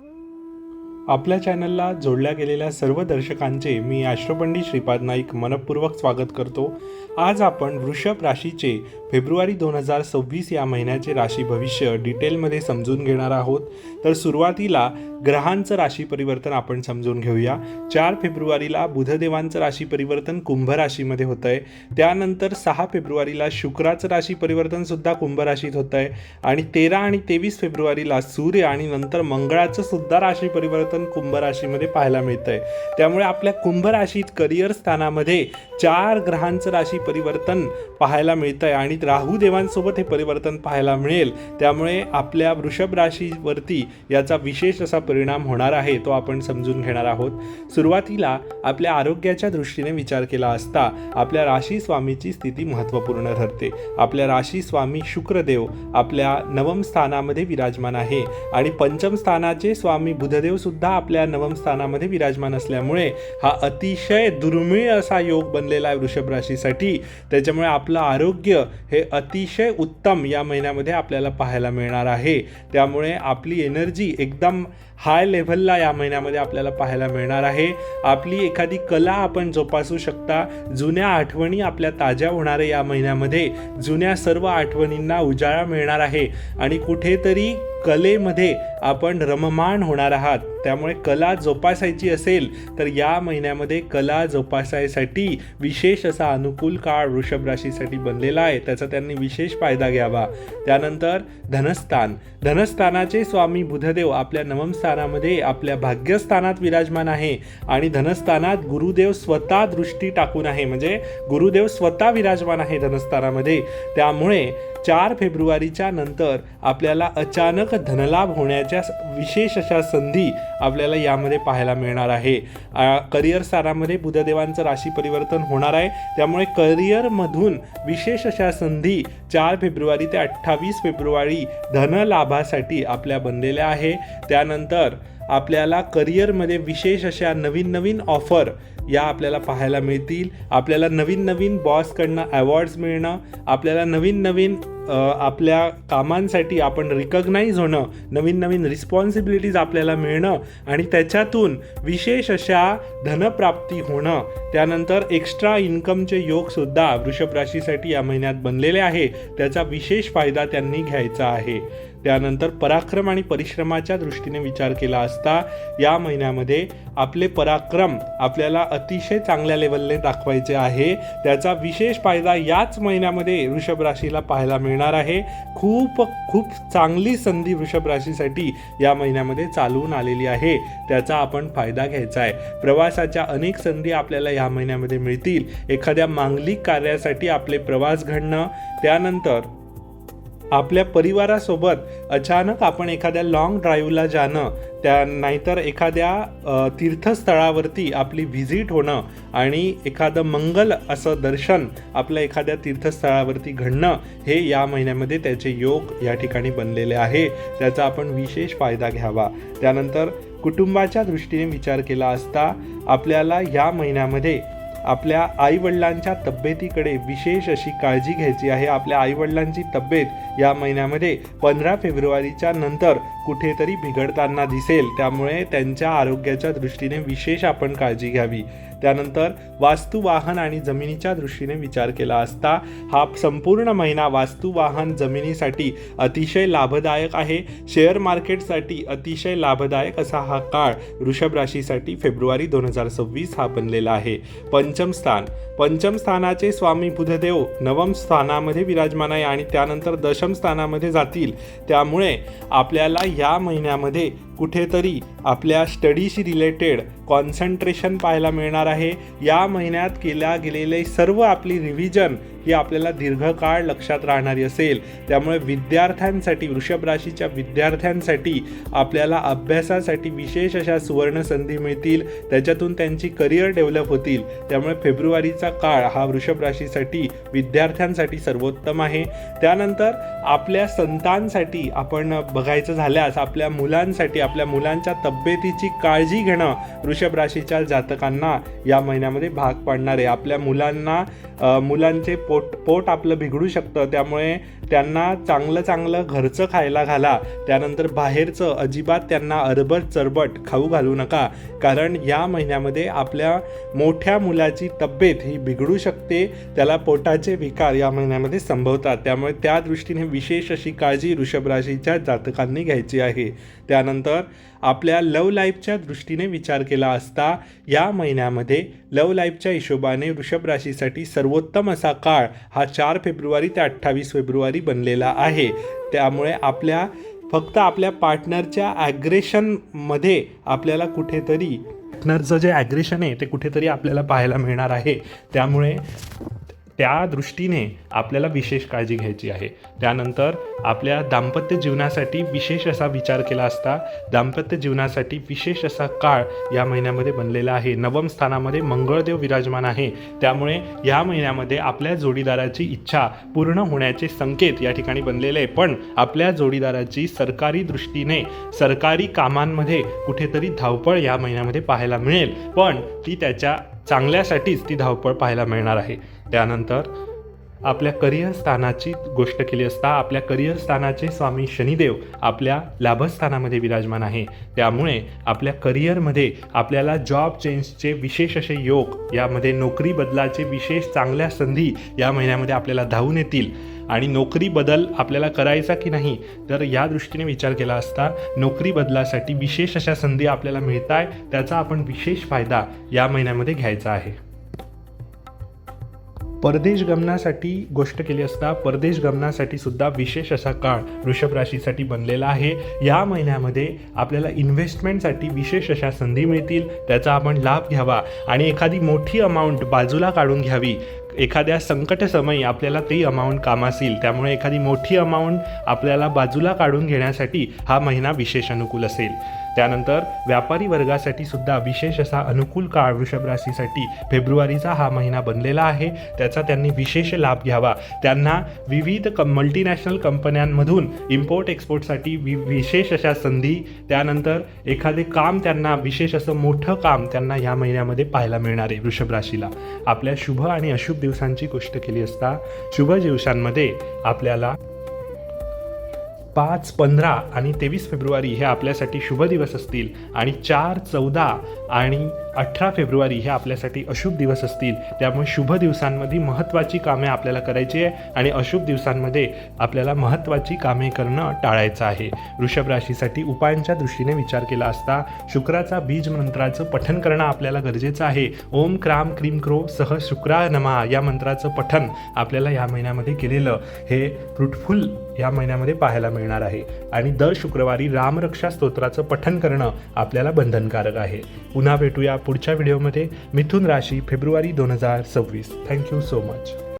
Mm. आपल्या चॅनलला जोडल्या गेलेल्या सर्व दर्शकांचे मी आश्रपंडित श्रीपाद नाईक मनपूर्वक स्वागत करतो. आज आपण वृषभ राशीचे फेब्रुवारी दोन हजार सव्वीस या महिन्याचे राशी भविष्य डिटेलमध्ये समजून घेणार आहोत. तर सुरुवातीला ग्रहांचं राशी परिवर्तन आपण समजून घेऊया. चार फेब्रुवारीला बुधदेवांचं राशी परिवर्तन कुंभ राशीमध्ये होतं आहे त्यानंतर सहा फेब्रुवारीला शुक्राचं राशी परिवर्तन सुद्धा कुंभ राशीत होतं आहे आणि तेरा आणि तेवीस फेब्रुवारीला सूर्य आणि नंतर मंगळाचं सुद्धा राशी परिवर्तन कुंभ राशीमध्ये पाहायला मिळतं आहे त्यामुळे आपल्या कुंभ राशीत करिअर स्थानामध्ये चार ग्रहांचं राशी परिवर्तन पाहायला मिळतं आहे आणि राहू देवांसोबत हे परिवर्तन पाहायला मिळेल. त्यामुळे आपल्या वृषभ राशीवरती याचा विशेष असा परिणाम होणार आहे तो आपण समजून घेणार आहोत. सुरुवातीला आपल्या आरोग्याच्या दृष्टीने विचार केला असता आपल्या राशी स्वामीची स्थिती महत्त्वपूर्ण ठरते. आपल्या राशी स्वामी शुक्रदेव आपल्या नवम स्थानामध्ये विराजमान आहे आणि पंचम स्थानाचे स्वामी बुधदेव सुद्धा सुद्धा आपल्या नवम स्थानामध्ये विराजमान असल्यामुळे हा अतिशय दुर्मिळ असा योग बनलेला आहे वृषभ राशीसाठी. त्याच्यामुळे आपलं आरोग्य हे अतिशय उत्तम या महिन्यामध्ये आपल्याला पाहायला मिळणार आहे. त्यामुळे आपली एनर्जी एकदम हाय लेव्हलला या महिन्यामध्ये आपल्याला पाहायला मिळणार आहे. आपली एखादी कला आपण जोपासू शकता. जुन्या आठवणी आपल्या ताज्या होणार या महिन्यामध्ये. जुन्या सर्व आठवणींना उजाळा मिळणार आहे. आणि कुठेतरी कलेमध्ये आपण रममाण होणार आहात. त्यामुळे कला जोपासायची असेल तर या महिन्यामध्ये कला जोपासायसाठी विशेष असा अनुकूल काळ वृषभ राशीसाठी बनलेला आहे. त्याचा त्यांनी विशेष फायदा घ्यावा. त्यानंतर धनस्थान. धनस्थानाचे स्वामी बुधदेव आपल्या नवम स्थानामध्ये आपल्या भाग्यस्थानात विराजमान आहे आणि धनस्थानात गुरुदेव स्वतः दृष्टी टाकून आहे. म्हणजे गुरुदेव स्वतः विराजमान आहे धनस्थानामध्ये. त्यामुळे चार फेब्रुवारीच्या नंतर आपल्याला अचानक धनलाभ होण्याच्या विशेष अशा संधी आपल्याला यामध्ये पाहायला मिळणार आहे. करिअर स्थानामध्ये बुधदेवांचं राशी परिवर्तन होणार आहे. त्यामुळे करिअरमधून विशेष अशा संधी चार फेब्रुवारी ते अठ्ठावीस फेब्रुवारी धनलाभासाठी आपल्या बनलेल्या आहे. त्यानंतर आपल्याला करिअरमध्ये विशेष अशा नवीन नवीन ऑफर या आपल्याला पाहायला मिळतील. आपल्याला नवीन नवीन बॉसकडनं अवॉर्ड्स मिळणं आपल्याला नवीन नवीन आपल्या कामांसाठी आपण रिकग्नाईज होणं नवीन नवीन रिस्पॉन्सिबिलिटीज आपल्याला मिळणं आणि त्याच्यातून विशेष अशा धनप्राप्ती होणं. त्यानंतर एक्स्ट्रा इन्कमचे योगसुद्धा वृषभ राशीसाठी या महिन्यात बनलेले आहे. त्याचा विशेष फायदा त्यांनी घ्यायचा आहे. त्यानंतर पराक्रम आणि परिश्रमाच्या दृष्टीने विचार केला असता या महिन्यामध्ये आपले पराक्रम आपल्याला अतिशय चांगल्या लेवलने दाखवायचे आहे. त्याचा विशेष फायदा याच महिन्यामध्ये वृषभ राशीला पाहायला मिळणार आहे. खूप खूप चांगली संधी वृषभ राशीसाठी या महिन्यामध्ये चालवून आलेली आहे. त्याचा आपण फायदा घ्यायचा आहे. प्रवासाच्या अनेक संधी आपल्याला या महिन्यामध्ये मिळतील. एखाद्या मांगलिक कार्यासाठी आपले प्रवास घडणं त्यानंतर आपल्या परिवारासोबत अचानक आपण एखाद्या लाँग ड्राईव्हला जाणं त्या नाहीतर एखाद्या तीर्थस्थळावरती आपली व्हिजिट होणं आणि एखादं मंगल असं दर्शन आपलं एखाद्या तीर्थस्थळावरती घडणं हे या महिन्यामध्ये त्याचे योग या ठिकाणी बनलेले आहे. त्याचा आपण विशेष फायदा घ्यावा. त्यानंतर कुटुंबाच्या दृष्टीने विचार केला असता आपल्याला या महिन्यामध्ये आपल्या आईवडिलांच्या तब्येतीकडे विशेष अशी काळजी घ्यायची आहे. आपल्या आईवडिलांची तब्येत या महिन्यामध्ये पंधरा फेब्रुवारीच्या नंतर कुठेतरी बिघडताना दिसेल. त्यामुळे त्यांच्या आरोग्याच्या दृष्टीने विशेष आपण काळजी घ्यावी. त्यानंतर वास्तू वाहन आणि जमिनीच्या दृष्टीने विचार केला असता हा संपूर्ण महिना वास्तू वाहन जमिनीसाठी अतिशय लाभदायक आहे. शेअर मार्केटसाठी अतिशय लाभदायक असा हा काळ वृषभ राशीसाठी फेब्रुवारी दोन हजार सव्वीस हा बनलेला आहे. पंचम स्थान. पंचम स्थानाचे स्वामी बुधदेव नवम स्थानामध्ये विराजमान आहे आणि त्यानंतर दशम स्थानामध्ये जातील. त्यामुळे आपल्याला या महिन्यामध्ये कुठेतरी आपल्या स्टडीशी रिलेटेड कॉन्सन्ट्रेशन पाहायला मिळणार आहे. या महिन्यात केल्या गेलेले सर्व आपली रिव्हिजन ही आपल्याला दीर्घकाळ लक्षात राहणारी असेल. त्यामुळे विद्यार्थ्यांसाठी वृषभ राशीच्या विद्यार्थ्यांसाठी आपल्याला अभ्यासासाठी विशेष अशा सुवर्ण संधी मिळतील. त्याच्यातून त्यांची करिअर डेव्हलप होतील. त्यामुळे फेब्रुवारीचा काळ हा वृषभ राशीसाठी विद्यार्थ्यांसाठी सर्वोत्तम आहे. त्यानंतर आपल्या संतांसाठी आपण बघायचं झाल्यास आपल्या मुलांसाठी आपल्या मुलांच्या तब्येतीची काळजी घेणं वृषभ राशीच्या जातकांना या महिन्यामध्ये भाग पाडणार आहे. आपल्या मुलांना मुलांचे पोट पोट आपलं बिघडू शकतं. त्यामुळे त्यांना चांगलं चांगलं घरचं खायला घाला. त्यानंतर बाहेरचं अजिबात त्यांना अरबट चरबट खाऊ घालू नका. कारण या महिन्यामध्ये आपल्या मोठ्या मुलाची तब्येत ही बिघडू शकते. त्याला पोटाचे विकार या महिन्यामध्ये संभवतात. त्यामुळे त्या दृष्टीने विशेष अशी काळजी वृषभ राशीच्या जातकांनी घ्यायची आहे. त्यानंतर आपल्या लव लाईफच्या दृष्टीने विचार केला असता या महिन्यामध्ये लव लाईफच्या हिशोबाने वृषभ राशीसाठी सर्वोत्तम असा काळ हा चार फेब्रुवारी ते अठ्ठावीस फेब्रुवारी बनलेला आहे. त्यामुळे आपल्या फक्त आपल्या पार्टनरच्या ॲग्रेशनमध्ये आपल्याला कुठेतरी पार्टनरचं जे ॲग्रेशन आहे ते कुठेतरी आपल्याला पाहायला मिळणार आहे. त्यामुळे त्या दृष्टीने आपल्याला विशेष काळजी घ्यायची आहे. त्यानंतर आपल्या दाम्पत्य जीवनासाठी विशेष असा विचार केला असता दाम्पत्य जीवनासाठी विशेष असा काळ या महिन्यामध्ये बनलेला आहे. नवम स्थानामध्ये मंगळदेव विराजमान आहे. त्यामुळे या महिन्यामध्ये आपल्या जोडीदाराची इच्छा पूर्ण होण्याचे संकेत या ठिकाणी बनलेले आहे. पण आपल्या जोडीदाराची सरकारी दृष्टीने सरकारी कामांमध्ये कुठेतरी धावपळ या महिन्यामध्ये पाहायला मिळेल. पण ती त्याच्या चांगल्यासाठीच ती धावपळ पाहायला मिळणार आहे. त्यानंतर आपल्या करिअर स्थानाची गोष्ट केली असता आपल्या करिअर स्थानाचे स्वामी शनिदेव आपल्या लाभस्थानामध्ये विराजमान आहे. त्यामुळे आपल्या करिअरमध्ये आपल्याला जॉब चेंजचे विशेष असे योग यामध्ये नोकरी बदलाचे विशेष चांगल्या संधी या महिन्यामध्ये आपल्याला धावून येतील. आणि नोकरी बदल आपल्याला करायचा की नाही तर या दृष्टीने विचार केला असता नोकरी बदलासाठी विशेष अशा संधी आपल्याला मिळत आहे त्याचा आपण विशेष फायदा या महिन्यामध्ये घ्यायचा आहे. परदेश गमनासाठी गोष्ट केली असता परदेश गमनासाठी सुद्धा विशेष असा काळ वृषभ राशीसाठी बनलेला आहे. या महिन्यामध्ये आपल्याला इन्व्हेस्टमेंटसाठी विशेष अशा संधी मिळतील त्याचा आपण लाभ घ्यावा आणि एखादी मोठी अमाऊंट बाजूला काढून घ्यावी. एखाद्या संकटसमयी आपल्याला ती अमाऊंट कामास येईल त्यामुळे एखादी मोठी अमाऊंट आपल्याला बाजूला काढून घेण्यासाठी हा महिना विशेष अनुकूल असेल. त्यानंतर व्यापारी वर्गासाठी सुद्धा विशेष असा अनुकूल काळ वृषभ राशीसाठी फेब्रुवारीचा हा महिना बनलेला आहे. त्याचा त्यांनी विशेष लाभ घ्यावा. त्यांना विविध क मल्टीनॅशनल कंपन्यांमधून इम्पोर्ट एक्सपोर्टसाठी वि विशेष अशा संधी त्यानंतर एखादे काम त्यांना विशेष असं मोठं काम त्यांना या महिन्यामध्ये पाहायला मिळणार आहे वृषभ राशीला. आपल्या शुभ आणि अशुभ दिवसांची गोष्ट केली असता शुभ दिवसांमध्ये आपल्याला पाच पंधरा आणि तेवीस फेब्रुवारी हे आपल्यासाठी शुभ दिवस असतील आणि चार चौदा आणि अठरा फेब्रुवारी हे आपल्यासाठी अशुभ दिवस असतील. त्यामुळे शुभ दिवसांमध्ये महत्त्वाची कामे आपल्याला करायची आहे आणि अशुभ दिवसांमध्ये आपल्याला महत्त्वाची कामे करणं टाळायचं आहे. वृषभ राशीसाठी उपायांच्या दृष्टीने विचार केला असता शुक्राचा बीज मंत्राचं पठन करणं आपल्याला गरजेचं आहे. ओम क्राम क्रीम क्रो सह शुक्रा नमा या मंत्राचं पठन आपल्याला या महिन्यामध्ये केलेलं हे फ्रुटफुल या महिन्यामध्ये पाहायला मिळणार आहे. आणि दर शुक्रवारी रामरक्षा स्तोत्राचं पठन करणं आपल्याला बंधनकारक आहे. पुन्हा भेटूया पुढच्या व्हिडिओमध्ये मिथुन राशी फेब्रुवारी दोन हजार सव्वीस. Thank you so much